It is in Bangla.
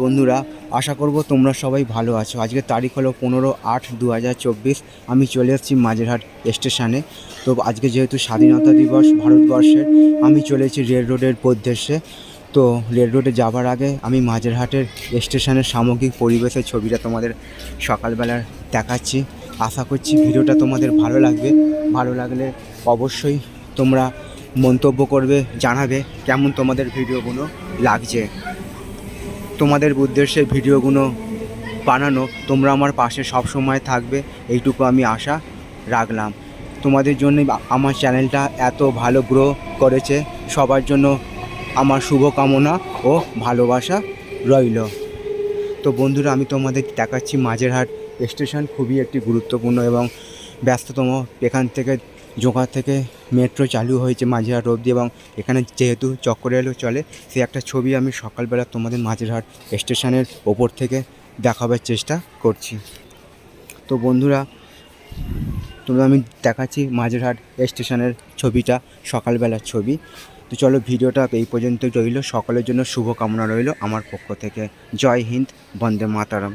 বন্ধুরা, আশা করব তোমরা সবাই ভালো আছো। আজকে তারিখ হলো পনেরো আট দু আমি চলে এসেছি মাঝেরহাট স্টেশনে। তো আজকে যেহেতু স্বাধীনতা দিবস ভারতবর্ষের, আমি চলেছি রেল রোডের উদ্দেশ্যে। তো রেল রোডে যাবার আগে আমি মাঝেরহাটের স্টেশনের সামগ্রিক পরিবেশের ছবিটা তোমাদের সকালবেলা দেখাচ্ছি। আশা করছি ভিডিওটা তোমাদের ভালো লাগবে। ভালো লাগলে অবশ্যই তোমরা মন্তব্য করবে, জানাবে কেমন তোমাদের ভিডিওগুলো লাগছে। তোমাদের উদ্দেশ্যে ভিডিওগুলো বানানো, তোমরা আমার পাশে সব সময় থাকবে, এইটুকু আমি আশা রাখলাম। তোমাদের জন্য আমার চ্যানেলটা এত ভালো গ্রো করেছে, সবার জন্য আমার শুভকামনা ও ভালোবাসা রইল। তো বন্ধুরা, আমি তোমাদের দেখাচ্ছি মাঝেরহাট স্টেশন, খুবই একটি গুরুত্বপূর্ণ এবং ব্যস্ততম, এখান থেকে জোগাড় থেকে মেট্রো চালু হয়েছে মাঝেরহাট অবধি এবং এখানে যেহেতু চক্ররেলও চলে সে একটা ছবি আমি সকালবেলা তোমাদের মাঝেরহাট স্টেশনের ওপর থেকে দেখাবার চেষ্টা করছি। তো বন্ধুরা তোমরা আমি দেখাচ্ছি মাঝেরহাট স্টেশনের ছবিটা, সকালবেলার ছবি। তো চলো ভিডিওটা এই পর্যন্ত রইল। সকলের জন্য শুভকামনা রইল। আমার পক্ষ থেকে জয় হিন্দ, বন্দে মাতারাম।